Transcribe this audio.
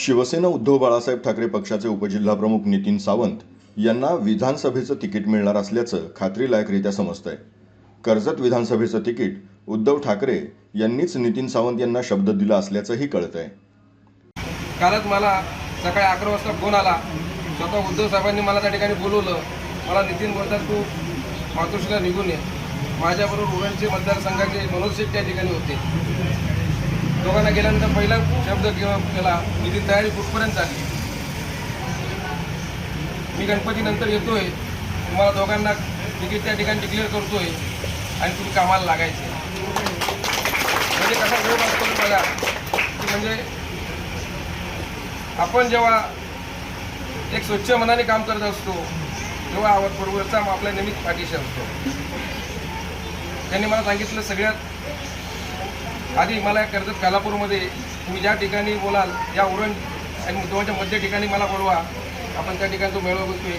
शिवसेना उद्धव बाळासाहेब ठाकरे पक्षाचे उपजिल्हाप्रमुख नितीन सावंत यांना विधानसभेचं तिकीट मिळणार असल्याचं खात्रीलायकरित्या समजतंय. कर्जत विधानसभेचं तिकीट उद्धव ठाकरे यांनीच नितीन सावंत यांना शब्द दिला असल्याचंही कळतंय. कालच मला सकाळी अकरा वाजता फोन आला. स्वतः उद्धव साहेबांनी मला त्या ठिकाणी बोलवलं. मला नितीन बोलतात तू मातोश्रीला निघून ये. माझ्याबरोबर उरणचे मतदारसंघाचे मनोज शेठ त्या ठिकाणी होते. दोघांना गेल्यानंतर पहिला शब्द किंवा केला नितीन तयारी कुठपर्यंत झाली मी गणपतीनंतर येतोय. तुम्हाला दोघांना तिकीट त्या ठिकाणी डिक्लेअर करतोय आणि तुम्ही कामाला लागायचे. म्हणजे कसा योग असतो बघा की म्हणजे आपण जेव्हा एक स्वच्छ मनाने काम करत असतो तेव्हा आवड बरोबरचा आपल्या नेहमीच पाठीशी असतो. त्यांनी मला सांगितलं सगळ्यात आधी मला कर्जत कालापूरमध्ये तुम्ही ज्या ठिकाणी बोलाल या उरण आणि मुद्दाच्या मध्य ठिकाणी मला बोलवा. आपण त्या ठिकाणी तो मेळावा बघतोय.